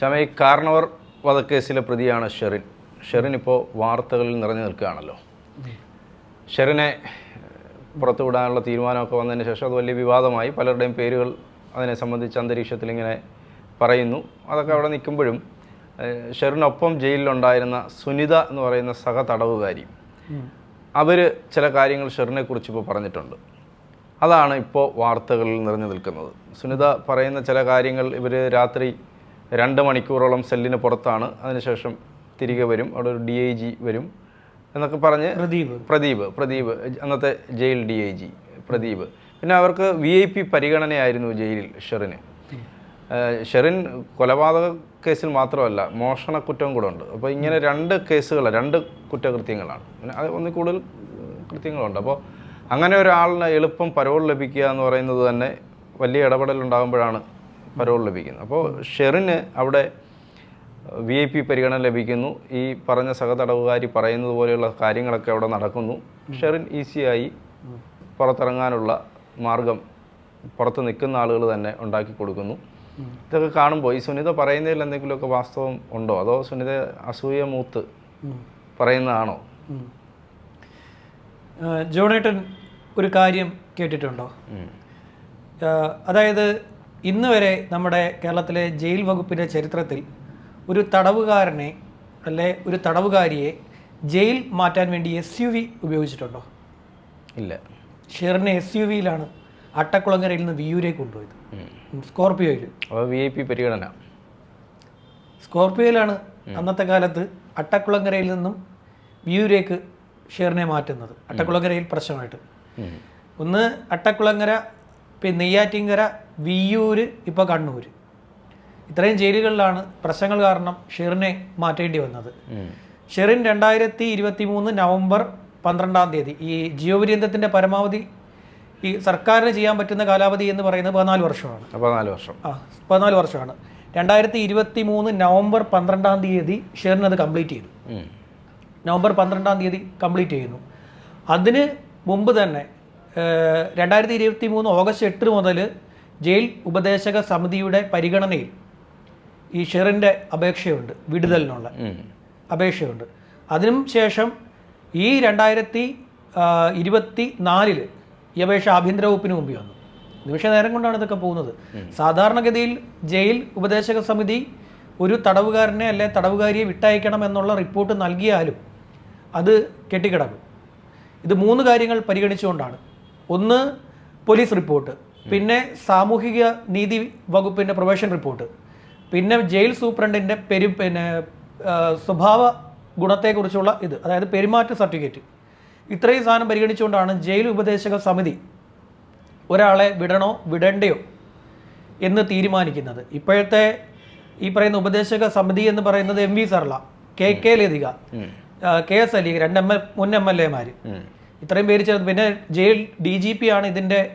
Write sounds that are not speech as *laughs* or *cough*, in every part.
ക്ഷമ ഈ കാർണവർ വധക്കേസിലെ പ്രതിയാണ് ഷെറിൻ. ഷെറിൻ ഇപ്പോൾ വാർത്തകളിൽ നിറഞ്ഞു നിൽക്കുകയാണല്ലോ. ഷെറിനെ പുറത്തുവിടാനുള്ള തീരുമാനമൊക്കെ വന്നതിന് ശേഷം അത് വലിയ വിവാദമായി. പലരുടെയും പേരുകൾ അതിനെ സംബന്ധിച്ച് അന്തരീക്ഷത്തിൽ ഇങ്ങനെ പറയുന്നു. അതൊക്കെ അവിടെ നിൽക്കുമ്പോഴും ഷെറിനൊപ്പം ജയിലിലുണ്ടായിരുന്ന സുനിത എന്ന് പറയുന്ന സഹ തടവുകാരി അവർ ചില കാര്യങ്ങൾ ഷെറിനെ കുറിച്ച് ഇപ്പോൾ പറഞ്ഞിട്ടുണ്ട്. അതാണ് ഇപ്പോൾ വാർത്തകളിൽ നിറഞ്ഞു നിൽക്കുന്നത്. സുനിത പറയുന്ന ചില കാര്യങ്ങൾ ഇവർ രാത്രി രണ്ട് മണിക്കൂറോളം സെല്ലിന് പുറത്താണ്. അതിനുശേഷം തിരികെ വരും. അവിടെ ഒരു ഡി ഐ ജി വരും എന്നൊക്കെ പറഞ്ഞ് പ്രദീപ്. പ്രദീപ് പ്രദീപ് അന്നത്തെ jail D I G Pradeep. പിന്നെ അവർക്ക് വി ഐ പി പരിഗണനയായിരുന്നു ജയിലിൽ ഷെറിന്. ഷെറിൻ കൊലപാതക കേസിൽ മാത്രമല്ല മോഷണ കുറ്റവും കൂടെ ഉണ്ട്. അപ്പോൾ ഇങ്ങനെ രണ്ട് കേസുകൾ രണ്ട് കുറ്റകൃത്യങ്ങളാണ്. പിന്നെ അത് ഒന്നിൽ കൂടുതൽ കൃത്യങ്ങളുണ്ട്. അപ്പോൾ അങ്ങനെ ഒരാളിന് എളുപ്പം പരോൾ ലഭിക്കുക എന്ന് പറയുന്നത് തന്നെ വലിയ ഇടപെടൽ ഉണ്ടാകുമ്പോഴാണ് പരോൾ ലഭിക്കുന്നു. അപ്പോൾ ഷെറിന് അവിടെ വി ഐ പി പരിഗണന ലഭിക്കുന്നു. ഈ പറഞ്ഞ സഹതടവുകാരി പറയുന്നത് പോലെയുള്ള കാര്യങ്ങളൊക്കെ അവിടെ നടക്കുന്നു. ഷെറിൻ ഈസിയായി പുറത്തിറങ്ങാനുള്ള മാർഗം പുറത്ത് നിൽക്കുന്ന ആളുകൾ തന്നെ ഉണ്ടാക്കി കൊടുക്കുന്നു. ഇതൊക്കെ കാണുമ്പോൾ ഈ സുനിത പറയുന്നതിൽ എന്തെങ്കിലുമൊക്കെ വാസ്തവം ഉണ്ടോ? അതോ സുനിത അസൂയ മൂത്ത് പറയുന്നതാണോ. ജോണേട്ടൻ ഒരു കാര്യം കേട്ടിട്ടുണ്ടോ? അതായത് ഇന്ന് വരെ നമ്മുടെ കേരളത്തിലെ ജയിൽ വകുപ്പിന്റെ ചരിത്രത്തിൽ ഒരു തടവുകാരനെ അല്ലെ ഒരു തടവുകാരിയെ ജയിൽ മാറ്റാൻ വേണ്ടി എസ് യു വി ഉപയോഗിച്ചിട്ടുണ്ടോ? ഇല്ല. ഷെറിനെ എസ് യു വിയിലാണ് അട്ടക്കുളങ്ങരയിൽ നിന്ന് വിയൂരേക്ക് കൊണ്ടുപോയത്. സ്കോർപിയോയിൽ. അപ്പോൾ വി ഐ പി പരിഗണന. സ്കോർപിയോയിലാണ് അന്നത്തെ കാലത്ത് അട്ടക്കുളങ്ങരയിൽ നിന്നും വിയൂരേക്ക് ഷെറിനെ മാറ്റുന്നത്. അട്ടക്കുളങ്ങരയിൽ പ്രശ്നമായിട്ട്. ഒന്ന് അട്ടക്കുളങ്ങര പിന്നെ നെയ്യാറ്റിങ്കര വിയ്യൂര് ഇപ്പോൾ കണ്ണൂർ ഇത്രയും ജയിലുകളിലാണ് പ്രശ്നങ്ങൾ കാരണം ഷെറിനെ മാറ്റേണ്ടി വന്നത്. ഷെറിൻ രണ്ടായിരത്തി ഇരുപത്തി മൂന്ന് നവംബർ പന്ത്രണ്ടാം തീയതി ഈ ജീവപര്യന്തത്തിന്റെ പരമാവധി ഈ സർക്കാരിന് ചെയ്യാൻ പറ്റുന്ന കാലാവധി എന്ന് പറയുന്നത് പതിനാല് വർഷമാണ്. പതിനാല് നാല് വർഷം. ആ പതിനാല് വർഷമാണ്. രണ്ടായിരത്തി ഇരുപത്തി മൂന്ന് നവംബർ പന്ത്രണ്ടാം തീയതി ഷെറിൻ അത് കംപ്ലീറ്റ് ചെയ്തു. നവംബർ പന്ത്രണ്ടാം തീയതി കംപ്ലീറ്റ് ചെയ്യുന്നു. അതിന് മുമ്പ് തന്നെ രണ്ടായിരത്തി ഇരുപത്തി മൂന്ന് ഓഗസ്റ്റ് എട്ട് മുതൽ ജയിൽ ഉപദേശക സമിതിയുടെ പരിഗണനയിൽ ഈ ഷെറിന്റെ അപേക്ഷയുണ്ട് വിടുതലിനുള്ള അപേക്ഷയുണ്ട്. അതിനും ശേഷം ഈ രണ്ടായിരത്തി ഇരുപത്തി നാലിൽ ഈ അപേക്ഷ ആഭ്യന്തര വകുപ്പിന് മുമ്പിൽ വന്നു. നിമിഷ നേരം കൊണ്ടാണ് ഇതൊക്കെ പോകുന്നത്. സാധാരണഗതിയിൽ ജയിൽ ഉപദേശക സമിതി ഒരു തടവുകാരനെ അല്ലെ തടവുകാരിയെ വിട്ടയക്കണം എന്നുള്ള റിപ്പോർട്ട് നൽകിയാലും അത് കെട്ടിക്കിടക്കും. ഇത് മൂന്ന് കാര്യങ്ങൾ പരിഗണിച്ചുകൊണ്ടാണ്. ഒന്ന് പോലീസ് റിപ്പോർട്ട് പിന്നെ സാമൂഹിക നീതി വകുപ്പിന്റെ പ്രൊബേഷൻ റിപ്പോർട്ട് പിന്നെ ജയിൽ സൂപ്രണ്ടിന്റെ പെരു പിന്നെ സ്വഭാവ ഗുണത്തെക്കുറിച്ചുള്ള ഇത് അതായത് പെരുമാറ്റ സർട്ടിഫിക്കറ്റ്. ഇത്രയും സാധനം പരിഗണിച്ചുകൊണ്ടാണ് ജയിൽ ഉപദേശക സമിതി ഒരാളെ വിടണോ വിടണ്ടയോ എന്ന് തീരുമാനിക്കുന്നത്. ഇപ്പോഴത്തെ ഈ പറയുന്ന ഉപദേശക സമിതി എന്ന് പറയുന്നത് M V Sarala K K Lathika K S Ali രണ്ട് എം എൽ മുൻ എം എൽ എമാർ. ഇത്രയും പേര് ചേർന്ന് പിന്നെ ജയിൽ ഡി ജി പി ആണ് ഇതിന്റെ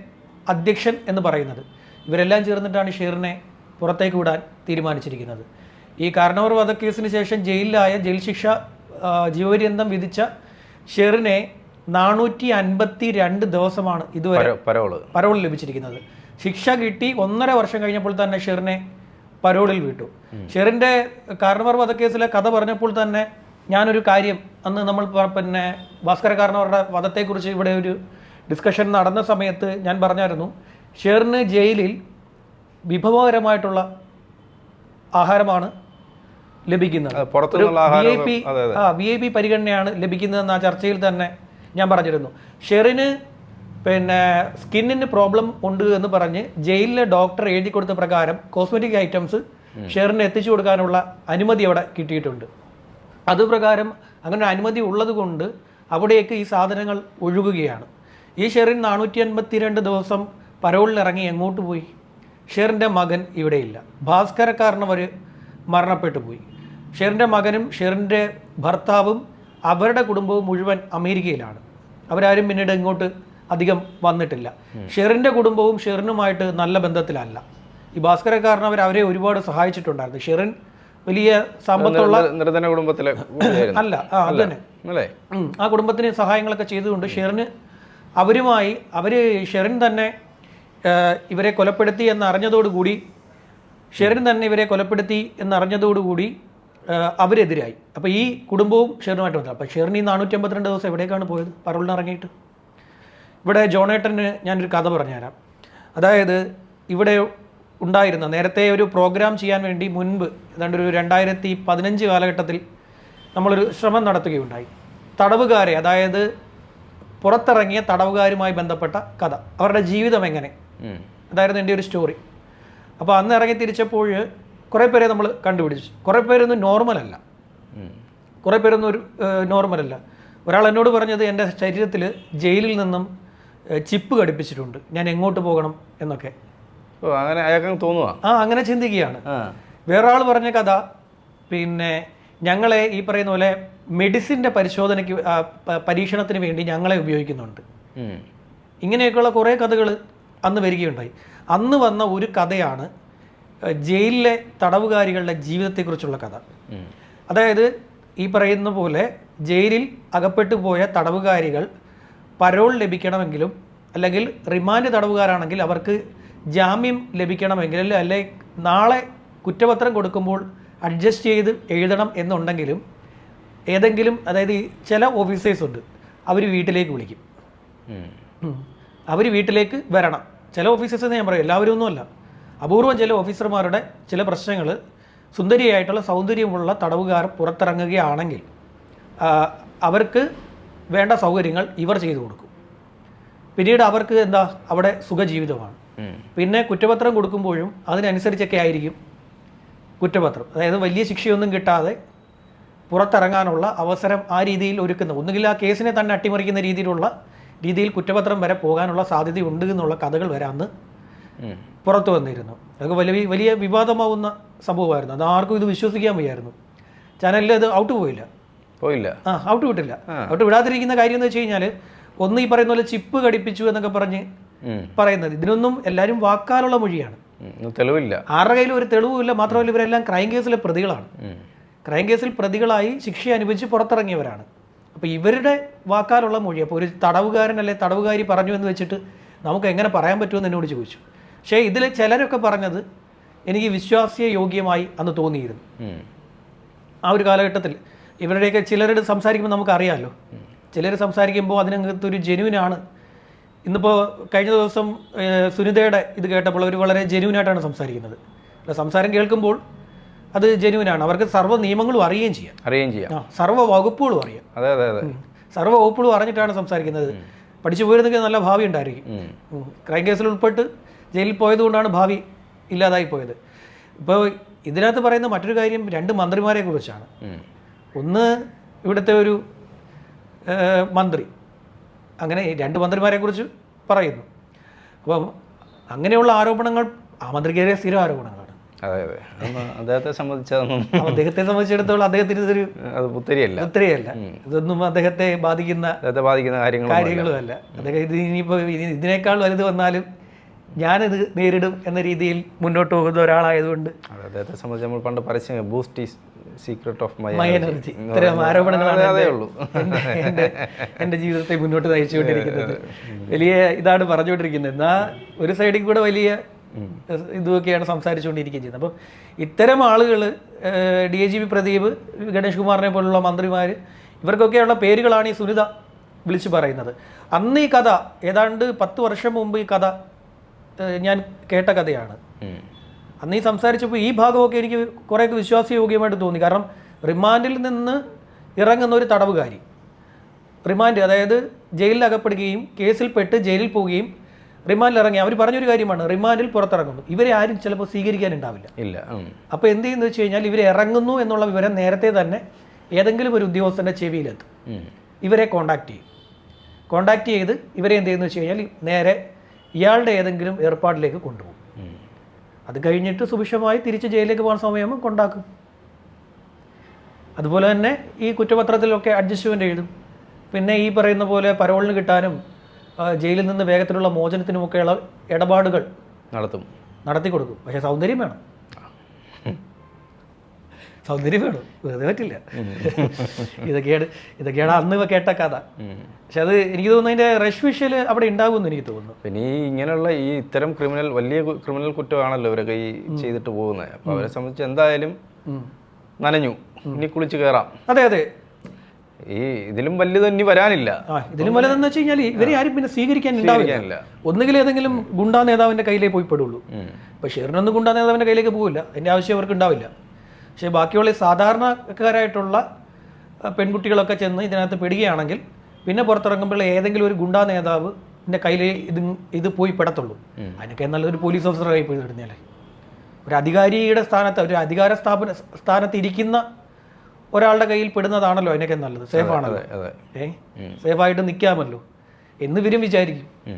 അധ്യക്ഷൻ എന്ന് പറയുന്നത്. ഇവരെല്ലാം ചേർന്നിട്ടാണ് ഷീറിനെ പുറത്തേക്ക് വിടാൻ തീരുമാനിച്ചിരിക്കുന്നത്. ഈ കാരണവർ വധക്കേസിന് ശേഷം ജയിലിലായ ജയിൽ ശിക്ഷ ജീവപര്യന്തം വിധിച്ച ഷെറിനെ നാനൂറ്റി അൻപത്തി രണ്ട് ദിവസമാണ് ഇതുവരെ പര- പരോൾ ലഭിച്ചിരിക്കുന്നത്. ശിക്ഷ കിട്ടി ഒന്നര വർഷം കഴിഞ്ഞപ്പോൾ തന്നെ ഷെറിനെ പരോളിൽ വിട്ടു. ഷെറിന്റെ കാരണവർ വധക്കേസിലെ കഥ പറഞ്ഞപ്പോൾ തന്നെ ഞാനൊരു കാര്യം അന്ന് നമ്മൾ പിന്നെ ഭാസ്കര കാരണവരുടെ വധത്തെക്കുറിച്ച് ഇവിടെ ഒരു ഡിസ്കഷൻ നടന്ന സമയത്ത് ഞാൻ പറഞ്ഞായിരുന്നു ഷെറിന് ജയിലിൽ വിഭവകരമായിട്ടുള്ള ആഹാരമാണ് ലഭിക്കുന്നത്. വി ഐ പി ആ വി ഐ പി പരിഗണനയാണ് ലഭിക്കുന്നതെന്ന് ആ ചർച്ചയിൽ തന്നെ ഞാൻ പറഞ്ഞിരുന്നു. ഷെറിന് പിന്നെ സ്കിന്നിന് പ്രോബ്ലം ഉണ്ട് എന്ന് പറഞ്ഞ് ജയിലിലെ ഡോക്ടർ എഴുതി കൊടുത്ത പ്രകാരം കോസ്മെറ്റിക് ഐറ്റംസ് ഷെറിന് എത്തിച്ചു കൊടുക്കാനുള്ള അനുമതി അവിടെ കിട്ടിയിട്ടുണ്ട്. അതുപ്രകാരം അങ്ങനെ ഒരു അനുമതി ഉള്ളതുകൊണ്ട് അവിടേക്ക് ഈ സാധനങ്ങൾ ഒഴുകുകയാണ്. ഈ ഷെറിൻ നാനൂറ്റി അൻപത്തിരണ്ട് ദിവസം പരോളിൽ ഇറങ്ങി എങ്ങോട്ട് പോയി? ഷെറിന്റെ മകൻ ഇവിടെയില്ല. ഭാസ്കരക്കാരനവർ മരണപ്പെട്ടു പോയി. ഷെറിന്റെ മകനും ഷെറിന്റെ ഭർത്താവും അവരുടെ കുടുംബവും മുഴുവൻ അമേരിക്കയിലാണ്. അവരാരും പിന്നീട് ഇങ്ങോട്ട് അധികം വന്നിട്ടില്ല. ഷെറിന്റെ കുടുംബവും ഷെറിനുമായിട്ട് നല്ല ബന്ധത്തിലല്ല. ഈ ഭാസ്കരക്കാരനവർ അവരെ ഒരുപാട് സഹായിച്ചിട്ടുണ്ടായിരുന്നു. ഷെറിൻ വലിയ സമ്പത്തുള്ള നിർ- നിർധന കുടുംബത്തിലെ. അല്ല ആ അതന്നെ ആ കുടുംബത്തിന് സഹായങ്ങളൊക്കെ ചെയ്തുകൊണ്ട് ഷെറിന് അവരുമായി അവർ ഷെറിൻ തന്നെ ഇവരെ കൊലപ്പെടുത്തി എന്നറിഞ്ഞതോടുകൂടി ഷെറിൻ തന്നെ ഇവരെ കൊലപ്പെടുത്തി എന്നറിഞ്ഞതോടുകൂടി അവരെതിരായി. അപ്പോൾ ഈ കുടുംബവും ഷെറിനുമായിട്ട് വന്നത്. അപ്പോൾ ഷെറിന് ഈ നാനൂറ്റി അമ്പത്തിരണ്ട് ദിവസം എവിടേക്കാണ് പോയത്? പരോളിന് ഇറങ്ങിയിട്ട്. ഇവിടെ ജോണേട്ടന് ഞാനൊരു കഥ പറഞ്ഞുതരാം. അതായത് ഇവിടെ ഉണ്ടായിരുന്ന. നേരത്തെ ഒരു പ്രോഗ്രാം ചെയ്യാൻ വേണ്ടി മുൻപ് ഏതാണ്ട് ഒരു രണ്ടായിരത്തി പതിനഞ്ച് കാലഘട്ടത്തിൽ നമ്മളൊരു ശ്രമം നടത്തുകയുണ്ടായി. തടവുകാരെ അതായത് പുറത്തിറങ്ങിയ തടവുകാരുമായി ബന്ധപ്പെട്ട കഥ. അവരുടെ ജീവിതം എങ്ങനെ? അതായിരുന്നു എന്റെ ഒരു സ്റ്റോറി അപ്പോൾ അന്ന് ഇറങ്ങി തിരിച്ചപ്പോൾ കുറേ പേരെ നമ്മൾ കണ്ടുപിടിച്ചു. കുറേ പേരൊന്നും നോർമലല്ല. കുറേ പേരൊന്നും ഒരു നോർമലല്ല ഒരാൾ എന്നോട് പറഞ്ഞത് എന്റെ ശരീരത്തിൽ ജയിലിൽ നിന്നും ചിപ്പ് ഘടിപ്പിച്ചിട്ടുണ്ട്. ഞാൻ എങ്ങോട്ട് പോകണം എന്നൊക്കെ. അങ്ങനെ അയാൾക്ക് തോന്നുക ആ അങ്ങനെ ചിന്തിക്കുകയാണ്. വേറൊരാൾ പറഞ്ഞ കഥ പിന്നെ ഞങ്ങളെ ഈ പറയുന്ന പോലെ മെഡിസിന്റെ പരിശോധനയ്ക്ക് പരീക്ഷണത്തിന് വേണ്ടി ഞങ്ങളെ ഉപയോഗിക്കുന്നുണ്ട്. ഇങ്ങനെയൊക്കെയുള്ള കുറേ കഥകൾ അന്ന് വരികയുണ്ടായി. അന്ന് വന്ന ഒരു കഥയാണ് ജയിലിലെ തടവുകാരികളുടെ ജീവിതത്തെക്കുറിച്ചുള്ള കഥ. അതായത് ഈ പറയുന്ന പോലെ ജയിലിൽ അകപ്പെട്ടു പോയ തടവുകാരികൾ പരോൾ ലഭിക്കണമെങ്കിലും അല്ലെങ്കിൽ റിമാൻഡ് തടവുകാരാണെങ്കിൽ അവർക്ക് ജാമ്യം ലഭിക്കണമെങ്കിൽ അല്ലെ? നാളെ കുറ്റപത്രം കൊടുക്കുമ്പോൾ അഡ്ജസ്റ്റ് ചെയ്ത് എഴുതണം എന്നുണ്ടെങ്കിലും ഏതെങ്കിലും അതായത് ചില ഓഫീസേഴ്സ് ഉണ്ട് അവർ വീട്ടിലേക്ക് വിളിക്കും. അവർ വീട്ടിലേക്ക് വരണം. ചില ഓഫീസേഴ്സ് എന്ന് ഞാൻ പറയും എല്ലാവരും ഒന്നുമല്ല അപൂർവം ചില ഓഫീസർമാരുടെ ചില പ്രശ്നങ്ങൾ സുന്ദരിയായിട്ടുള്ള സൗന്ദര്യമുള്ള തടവുകാർ പുറത്തിറങ്ങുകയാണെങ്കിൽ അവർക്ക് വേണ്ട സൗകര്യങ്ങൾ ഇവർ ചെയ്തു കൊടുക്കും. പിന്നീട് അവർക്ക് എന്താ അവിടെ സുഖജീവിതമാണ്. പിന്നെ കുറ്റപത്രം കൊടുക്കുമ്പോഴും അതിനനുസരിച്ചൊക്കെ ആയിരിക്കും കുറ്റപത്രം. അതായത് വലിയ ശിക്ഷയൊന്നും കിട്ടാതെ പുറത്തിറങ്ങാനുള്ള അവസരം ആ രീതിയിൽ ഒരുക്കുന്ന ഒന്നുകിൽ ആ കേസിനെ തന്നെ അട്ടിമറിക്കുന്ന രീതിയിലുള്ള രീതിയിൽ കുറ്റപത്രം വരെ പോകാനുള്ള സാധ്യതയുണ്ട് എന്നുള്ള കഥകൾ വരെ അന്ന് പുറത്തു വന്നിരുന്നു. അതൊക്കെ വലിയ വലിയ വിവാദമാവുന്ന സംഭവമായിരുന്നു. അത് ആർക്കും ഇത് വിശ്വസിക്കാൻ വയ്യായിരുന്നു. ചാനലിൽ അത് ഔട്ട് പോയില്ല. പോയില്ല. ആ ഔട്ട് വിട്ടില്ല. ഔട്ട് വിടാതിരിക്കുന്ന കാര്യം എന്ന് വെച്ച് കഴിഞ്ഞാൽ ഒന്ന് ഈ പറയുന്ന പോലെ ചിപ്പ് ഘടിപ്പിച്ചു എന്നൊക്കെ പറഞ്ഞ്. പറയുന്നത്. ഇതിനൊന്നും എല്ലാവരും വാക്കാലുള്ള മൊഴിയാണ്. തെളിവില്ല. ആരുടെ കയ്യിലും ഒരു തെളിവുമില്ല മാത്രമല്ല ഇവരെല്ലാം ക്രൈം കേസിലെ പ്രതികളാണ്. ക്രൈം കേസിൽ പ്രതികളായി ശിക്ഷ അനുഭവിച്ച് പുറത്തിറങ്ങിയവരാണ്. അപ്പോൾ ഇവരുടെ വാക്കാലുള്ള മൊഴി അപ്പോൾ ഒരു തടവുകാരൻ അല്ലെ തടവുകാരി പറഞ്ഞു എന്ന് വെച്ചിട്ട് നമുക്ക് എങ്ങനെ പറയാൻ പറ്റുമെന്ന് എന്നോട് ചോദിച്ചു. പക്ഷേ ഇതിൽ ചിലരൊക്കെ പറഞ്ഞത് എനിക്ക് വിശ്വാസ്യ യോഗ്യമായി അന്ന് തോന്നിയിരുന്നു. ആ ഒരു കാലഘട്ടത്തിൽ ഇവരുടെയൊക്കെ ചിലരുടെ സംസാരിക്കുമ്പോൾ നമുക്കറിയാമല്ലോ ചിലർ സംസാരിക്കുമ്പോൾ അതിനകത്തൊരു ജെനുവിനാണ്. ഇന്നിപ്പോൾ കഴിഞ്ഞ ദിവസം സുനിതയുടെ ഇത് കേട്ടപ്പോൾ അവർ വളരെ ജെനുവിനായിട്ടാണ് സംസാരിക്കുന്നത്. അല്ല സംസാരം കേൾക്കുമ്പോൾ അത് ജെനുവിനാണ്. അവർക്ക് സർവ നിയമങ്ങളും അറിയുകയും ചെയ്യാം. അറിയുകയും ചെയ്യാം. സർവ വകുപ്പുകളും അറിയാം. അതെ അതെ അതെ. സർവ വകുപ്പുകളും അറിഞ്ഞിട്ടാണ് സംസാരിക്കുന്നത്. പഠിച്ചു പോയിരുന്നെങ്കിൽ നല്ല ഭാവി ഉണ്ടായിരിക്കും. ക്രൈം കേസിൽ ഉൾപ്പെട്ട് ജയിലിൽ പോയതുകൊണ്ടാണ് ഭാവി ഇല്ലാതായി പോയത്. ഇപ്പോൾ ഇതിനകത്ത് പറയുന്ന മറ്റൊരു കാര്യം രണ്ട് മന്ത്രിമാരെ കുറിച്ചാണ് ഒന്ന് ഇവിടുത്തെ ഒരു മന്ത്രി. അങ്ങനെ രണ്ട് മന്ത്രിമാരെ കുറിച്ച് പറയുന്നു. അപ്പം അങ്ങനെയുള്ള ആരോപണങ്ങൾ ആ മന്ത്രിക്കെതിരെ സ്ഥിരം ആരോപണങ്ങളാണ്. അതെ അതെ. അദ്ദേഹത്തെ സംബന്ധിച്ചതൊന്നും അദ്ദേഹത്തെ സംബന്ധിച്ചിടത്തോളം അദ്ദേഹത്തിന് ഇതൊരു അത് പുത്തരിയല്ല. ഒത്തിരിയല്ല ഇതൊന്നും അദ്ദേഹത്തെ ബാധിക്കുന്ന അദ്ദേഹത്തെ ബാധിക്കുന്ന കാര്യങ്ങളും കാര്യങ്ങളുമല്ല. അദ്ദേഹം ഇത് ഇനിയിപ്പോൾ ഇനി ഇതിനേക്കാൾ വലുത് വന്നാലും ഞാനിത് നേരിടും എന്ന രീതിയിൽ മുന്നോട്ട് പോകുന്ന ഒരാളായതുകൊണ്ട് അദ്ദേഹത്തെ സംബന്ധിച്ച് നമ്മൾ പണ്ട് പരസ്യം boost is secret of my energy ഇത്തരം ആരോപണങ്ങളാണ് ഉള്ളൂ. എന്റെ ജീവിതത്തെ മുന്നോട്ട് നയിച്ചുകൊണ്ടിരിക്കുന്നത്. വലിയ ഇതാണ് പറഞ്ഞുകൊണ്ടിരിക്കുന്നത്. എന്നാ ഒരു സൈഡിൽ കൂടെ വലിയ ഇതുമൊക്കെയാണ് സംസാരിച്ചുകൊണ്ടിരിക്കുകയും ചെയ്യുന്നത്. അപ്പം ഇത്തരം ആളുകൾ D I G P Pradeep Ganesh കുമാറിനെ പോലുള്ള മന്ത്രിമാർ ഇവർക്കൊക്കെയുള്ള പേരുകളാണ് ഈ സുനിത വിളിച്ചു പറയുന്നത്. അന്ന് ഈ കഥ ഏതാണ്ട് പത്ത് വർഷം മുമ്പ് ഈ കഥ ഞാൻ കേട്ട കഥയാണ്. അന്ന് ഈ സംസാരിച്ചപ്പോൾ ഈ ഭാഗമൊക്കെ എനിക്ക് കുറേയൊക്കെ വിശ്വാസയോഗ്യമായിട്ട് തോന്നി. കാരണം റിമാൻഡിൽ നിന്ന് ഇറങ്ങുന്ന ഒരു തടവുകാരി റിമാൻഡ് അതായത് ജയിലിൽ അകപ്പെടുകയും കേസിൽ പെട്ട് ജയിലിൽ പോവുകയും റിമാൻഡിൽ ഇറങ്ങി. അവർ പറഞ്ഞൊരു കാര്യമാണ് റിമാൻഡിൽ പുറത്തിറങ്ങുന്നു. ഇവരെ ആരും ചിലപ്പോൾ സ്വീകരിക്കാനുണ്ടാവില്ല. ഇല്ല. അപ്പോൾ എന്ത് ചെയ്യുന്നു വെച്ച് കഴിഞ്ഞാൽ ഇവർ ഇറങ്ങുന്നു എന്നുള്ള വിവരം നേരത്തെ തന്നെ ഏതെങ്കിലും ഒരു ഉദ്യോഗസ്ഥന്റെ ചെവിയിലെത്തും. ഇവരെ കോണ്ടാക്ട് ചെയ്യും. കോണ്ടാക്ട് ചെയ്ത് ഇവരെ എന്ത് ചെയ്യുന്നു വെച്ച് കഴിഞ്ഞാൽ നേരെ ഇയാളുടെ ഏതെങ്കിലും ഏർപ്പാടിലേക്ക് കൊണ്ടുപോകും. അത് കഴിഞ്ഞിട്ട് സുഭിക്ഷമായി തിരിച്ച് ജയിലിലേക്ക് പോകാൻ സമയമാകുമ്പോൾ കൊണ്ടാക്കും. അതുപോലെ തന്നെ ഈ കുറ്റപത്രത്തിലൊക്കെ അഡ്ജസ്റ്റ്മെന്റ് എഴുതും. പിന്നെ ഈ പറയുന്ന പോലെ പരോളിന് കിട്ടാനും ജയിലിൽ നിന്ന് വേഗത്തിലുള്ള മോചനത്തിനുമൊക്കെയുള്ള ഇടപാടുകൾ നടത്തും. നടത്തി കൊടുക്കും പക്ഷേ സൗന്ദര്യം വേണം. സൗന്ദര്യം വേണം. വെറുതെ പറ്റില്ല. ഇതൊക്കെയാണ് ഇതൊക്കെയാണ് അന്ന് കേട്ട കഥ. പക്ഷെ അത് എനിക്ക് തോന്നുന്നു അതിന്റെ റഷ് വിഷ്വൽ അവിടെ ഉണ്ടാകുമെന്ന് എനിക്ക് തോന്നുന്നു. പിന്നെ ഈ ഇങ്ങനെയുള്ള ഈ ഇത്തരം ക്രിമിനൽ വലിയ ക്രിമിനൽ കുറ്റമാണല്ലോ ഇവരൊക്കെ ഈ ചെയ്തിട്ട് പോകുന്നത്. അപ്പോൾ അവരെ സംബന്ധിച്ച് എന്തായാലും നനഞ്ഞു. ഇനി കുളിച്ച് കയറാം അതെ അതെ. ഈ ഇതിലും വലുത് ഇനി വരാനില്ല. ഇതിലും വലുതെന്ന് വെച്ച് കഴിഞ്ഞാൽ ഇവരെ ആരും പിന്നെ സ്വീകരിക്കാൻ ഉണ്ടാവില്ല. ഒന്നുകിൽ ഏതെങ്കിലും ഗുണ്ടാ നേതാവിന്റെ കയ്യിലേ പോയി പെടുള്ളൂ. പക്ഷെ ഷെറിനൊന്നും ഗുണ്ടാ നേതാവിന്റെ കയ്യിലേക്ക് പോകില്ല അതിന്റെ ആവശ്യം അവർക്ക് ഉണ്ടാവില്ല. പക്ഷേ ബാക്കിയുള്ള സാധാരണക്കാരായിട്ടുള്ള പെൺകുട്ടികളൊക്കെ ചെന്ന് ഇതിനകത്ത് പെടുകയാണെങ്കിൽ പിന്നെ പുറത്തിറങ്ങുമ്പോൾ ഏതെങ്കിലും ഒരു ഗുണ്ടാ നേതാവ് എന്റെ കയ്യിൽ ഇത് ഇത് പോയി പെടത്തുള്ളൂ. അതിനൊക്കെ നല്ലൊരു പോലീസ് ഓഫീസറായി പോയി ഇടുന്നല്ലേ ഒരു അധികാരിയുടെ സ്ഥാനത്ത് ഒരു അധികാര സ്ഥാപന സ്ഥാനത്ത് ഇരിക്കുന്ന ഒരാളുടെ കയ്യിൽ പെടുന്നതാണല്ലോ അതിനൊക്കെ നല്ലത്. സേഫ് ആണല്ലോ ഏ? സേഫായിട്ട് നിൽക്കാമല്ലോ. എന്ന് ഇവരും വിചാരിക്കും. പക്ഷെ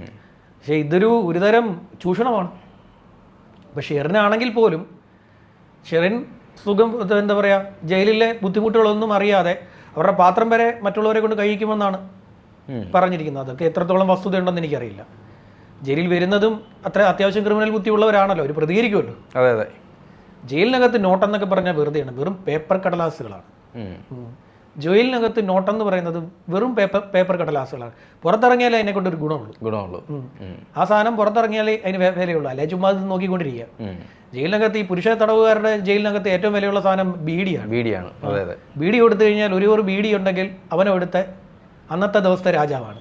പക്ഷേ ഇതൊരു ഒരുതരം ചൂഷണമാണ്. ഇപ്പം ഷെറിനാണെങ്കിൽ പോലും ഷെറിൻ സുഖം എന്താ പറയുക ജയിലിലെ ബുദ്ധിമുട്ടുകളൊന്നും അറിയാതെ അവരുടെ പാത്രം വരെ മറ്റുള്ളവരെ കൊണ്ട് കഴിക്കുമെന്നാണ് പറഞ്ഞിരിക്കുന്നത്. അതൊക്കെ എത്രത്തോളം വസ്തുതയുണ്ടെന്ന് എനിക്കറിയില്ല. ജയിലിൽ വരുന്നതും അത്ര അത്യാവശ്യം ക്രിമിനൽ ബുദ്ധിയുള്ളവരാണല്ലോ അവർ പ്രതികരിക്കുമല്ലോ. അതെ അതെ. ജയിലിനകത്ത് നോട്ടെന്നൊക്കെ പറഞ്ഞാൽ വെറുതെയാണ് വെറും പേപ്പർ കടലാസുകളാണ്. ജയിലിനകത്ത് നോട്ടെന്ന് പറയുന്നത് വെറും പേപ്പർ പേപ്പർ കടലാസുകളാണ്. പുറത്തിറങ്ങിയാലേ അതിനെ കൊണ്ട് ഒരു ഗുണമുള്ളൂ. ഗുണമുള്ളൂ. ആ സാധനം പുറത്തിറങ്ങിയാലേ അതിന് വിലയുള്ളൂ. അല്ലെ? ചുമ്മാ ഇത് നോക്കിക്കൊണ്ടിരിക്കുക ജയിലിനകത്ത് ഈ പുരുഷ തടവുകാരുടെ ജയിലിനകത്ത് ഏറ്റവും വിലയുള്ള സാധനം ബീഡിയാണ്. ബീഡിയാണ്. അതെ അതെ. ബീഡി കൊടുത്തു കഴിഞ്ഞാൽ ഒരു ഒരു ബീഡി ഉണ്ടെങ്കിൽ അവനവിടുത്തെ അന്നത്തെ ദിവസത്തെ രാജാവാണ്.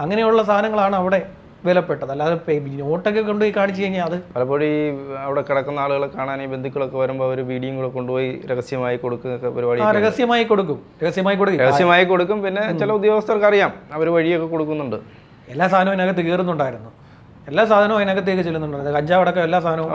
അങ്ങനെയുള്ള സാധനങ്ങളാണ് അവിടെ വിലപ്പെട്ടത്. അല്ലാതെ നോട്ടൊക്കെ കൊണ്ടുപോയി കാണിച്ചു കഴിഞ്ഞാൽ അത് പലപ്പോഴും ഈ അവിടെ കിടക്കുന്ന ആളുകളെ കാണാൻ ഈ ബന്ധുക്കളൊക്കെ വരുമ്പോൾ അവർ വീഡിയോ കൂടെ കൊണ്ടുപോയി രഹസ്യമായി കൊടുക്കുന്ന പരിപാടി രഹസ്യമായി കൊടുക്കും. രഹസ്യമായി കൊടുക്കും. രഹസ്യമായി കൊടുക്കും. പിന്നെ ചില ഉദ്യോഗസ്ഥർക്ക് അറിയാം. അവർ വഴിയൊക്കെ കൊടുക്കുന്നുണ്ട്. എല്ലാ സാധനവും അതിനകത്ത് കയറുന്നുണ്ടായിരുന്നു എല്ലാ സാധനവും അതിനകത്തേക്ക് ചെല്ലുന്നുണ്ടായിരുന്നു. കഞ്ചാവടക്കം എല്ലാ സാധനവും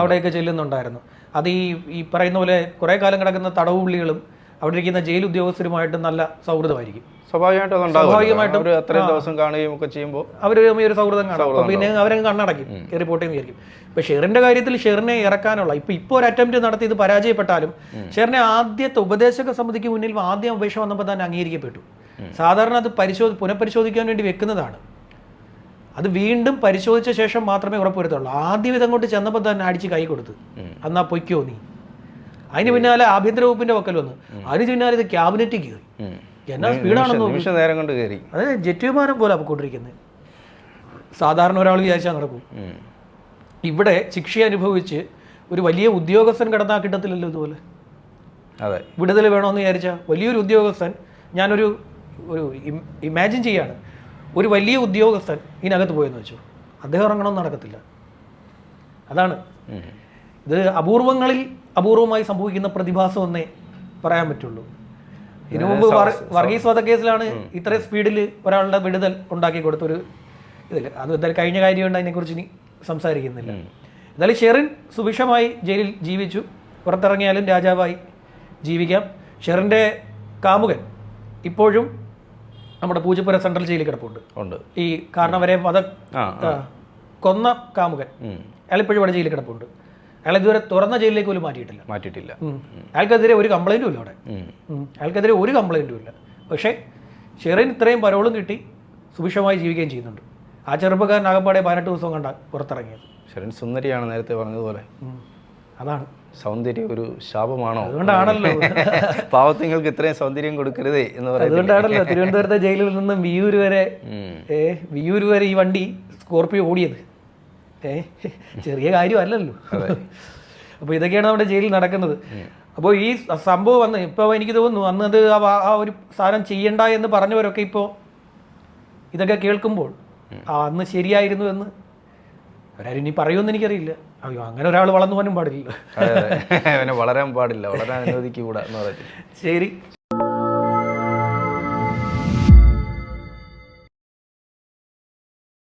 അവിടേക്ക് ചെല്ലുന്നുണ്ടായിരുന്നു. അത് ഈ ഈ പറയുന്ന പോലെ കുറേ കാലം കിടക്കുന്ന തടവുപുള്ളികളും അവിടെ ഇരിക്കുന്ന ജയിൽ ഉദ്യോഗസ്ഥരുമായിട്ട് നല്ല സൗഹൃദമായിരിക്കും. സ്വാഭാവികമായിട്ടും അതുണ്ടാവും സ്വാഭാവികമായിട്ടും, അവർ അത്രയും ദിവസം കാണുകയും ഒക്കെ ചെയ്യുമ്പോൾ അവർ ഒരു സൗഹൃദം കാണും. പിന്നെ അവരങ്ങ് കണ്ണടക്കും റിപ്പോർട്ട് ചെയ്യുന്ന വിചാരിക്കും. ഇപ്പൊ ഷെറിന്റെ കാര്യത്തിൽ ഷെറിനെ ഇറക്കാനുള്ള ഇപ്പൊ ഇപ്പോൾ ഒരു അറ്റംപ്റ്റ് നടത്തി ഇത് പരാജയപ്പെട്ടാലും ഷെറിനെ ആദ്യത്തെ ഉപദേശക സമിതിക്ക് മുന്നിൽ ആദ്യം അപേക്ഷ വന്നപ്പോൾ തന്നെ അംഗീകരിക്കപ്പെട്ടു. സാധാരണ അത് പരിശോധി പുനഃപരിശോധിക്കാൻ വേണ്ടി വെക്കുന്നതാണ്. അത് വീണ്ടും പരിശോധിച്ച ശേഷം മാത്രമേ ഉറപ്പുവരുത്തുള്ളൂ. ആദ്യം കൊണ്ട് ചെന്നപ്പോൾ തന്നെ അടിച്ച് കൈ കൊടുത്ത്. എന്നാ പൊയ്ക്കോ നീ. അതിന് പിന്നാലെ ആഭ്യന്തര വകുപ്പിന്റെ വക്കൽ വന്നു. അതിന് പിന്നാലെ ഇത് ക്യാബിനറ്റിൽ കയറി. എന്നാ സ്പീഡാണെന്ന് നിമിഷ നേരം കൊണ്ട് കയറി അത് ജെറ്റ് വിമാനം പോലെ പൊക്കൊണ്ടിരിക്കുന്നത് സാധാരണ ഒരാൾ വിചാരിച്ചാൽ നടക്കും. ഇവിടെ ശിക്ഷ അനുഭവിച്ച് ഒരു വലിയ ഉദ്യോഗസ്ഥൻ കിടന്നാ കിട്ടത്തില്ലല്ലോ ഇതുപോലെ. അതെ. വിടുതൽ വേണമെന്ന് വിചാരിച്ചാൽ വലിയൊരു ഉദ്യോഗസ്ഥൻ ഞാനൊരു ഒരു ഇമാജിൻ ചെയ്യാണ്. ഒരു വലിയ ഉദ്യോഗസ്ഥൻ ഇതിനകത്ത് പോയെന്ന് വെച്ചു. അദ്ദേഹം ഇറങ്ങണമെന്ന് നടക്കത്തില്ല. അതാണ്. ഇത് അപൂർവങ്ങളിൽ അപൂർവമായി സംഭവിക്കുന്ന പ്രതിഭാസം എന്നേ പറയാൻ പറ്റുള്ളൂ. ഇതിനു മുമ്പ് വർ- വർഗീസ് വധക്കേസിലാണ് ഇത്രയും സ്പീഡിൽ ഒരാളുടെ വിടുതൽ ഉണ്ടാക്കി കൊടുത്തൊരു ഇതിൽ അത് എന്തായാലും കഴിഞ്ഞ കാര്യമുണ്ട് അതിനെക്കുറിച്ച് ഇനി സംസാരിക്കുന്നില്ല. എന്തായാലും ഷെറിൻ സുഭിക്ഷമായി ജയിലിൽ ജീവിച്ചു. പുറത്തിറങ്ങിയാലും രാജാവായി ജീവിക്കാം. ഷെറിന്റെ കാമുകൻ ഇപ്പോഴും നമ്മുടെ പൂജപ്പുര സെൻട്രൽ ജയിലിൽ കിടപ്പുണ്ട്. ഉണ്ട്. ഈ കാരണവരെ ആ, കൊന്ന കാമുകൻ. അയാളിപ്പോഴും അയാൾ ഇപ്പോഴും ഇവിടെ ജയിലിൽ കിടപ്പുണ്ട്. അയാൾ ഇതുവരെ തുറന്ന ജയിലിലേക്ക് പോലും മാറ്റിയിട്ടില്ല. മാറ്റിയിട്ടില്ല. അയാൾക്കെതിരെ ഒരു കംപ്ലൈന്റും ഇല്ല അവിടെ. അയാൾക്കെതിരെ ഒരു കംപ്ലൈന്റും ഇല്ല. പക്ഷേ ഷെറിൻ ഇത്രയും പരോളും കിട്ടി സുഭിക്ഷമായി ജീവിക്കുകയും ചെയ്യുന്നുണ്ട്. ആ ചെറുപ്പക്കാരൻ ആകപ്പാടെ പതിനെട്ട് ദിവസം കണ്ട പുറത്തിറങ്ങിയത്. ഷെറിൻ സുന്ദരിയാണ് നേരത്തെ പറഞ്ഞതുപോലെ. അതാണ്. സൗന്ദര്യം ഒരു ശാപമാണോ? അതുകൊണ്ടാണല്ലോ. *laughs* പാവത്തിങ്ങൾക്ക് ഇത്രയും സൗന്ദര്യം കൊടുക്കരുതേ എന്ന് പറയുന്നത് അതുകൊണ്ടാണല്ലോ തിരുവനന്തപുരത്തെ ജയിലിൽ നിന്ന് വിയൂർ വരെ വിയൂർ വരെ ഈ വണ്ടി സ്കോർപ്പിയോ ഓടിയത്. ചെറിയ കാര്യമല്ലല്ലോ. അപ്പോൾ ഇതൊക്കെയാണ് നമ്മുടെ ജയിലിൽ നടക്കുന്നത്. അപ്പോൾ ഈ സംഭവം വന്ന് ഇപ്പോൾ എനിക്ക് തോന്നുന്നു അന്ന് അത് ആ ഒരു സാധനം ചെയ്യണ്ട എന്ന് പറഞ്ഞവരൊക്കെ ഇപ്പോൾ ഇതൊക്കെ കേൾക്കുമ്പോൾ ആ അന്ന് ശരിയായിരുന്നു എന്ന് അവരാരും ഇനി പറയുമെന്ന് എനിക്കറിയില്ല. അയ്യോ അങ്ങനെ ഒരാൾ വളർന്നു പോകാനും പാടില്ല *laughs* വളരാൻ പാടില്ല. വളരാൻ അനുവദിക്കൂടാ ശരി.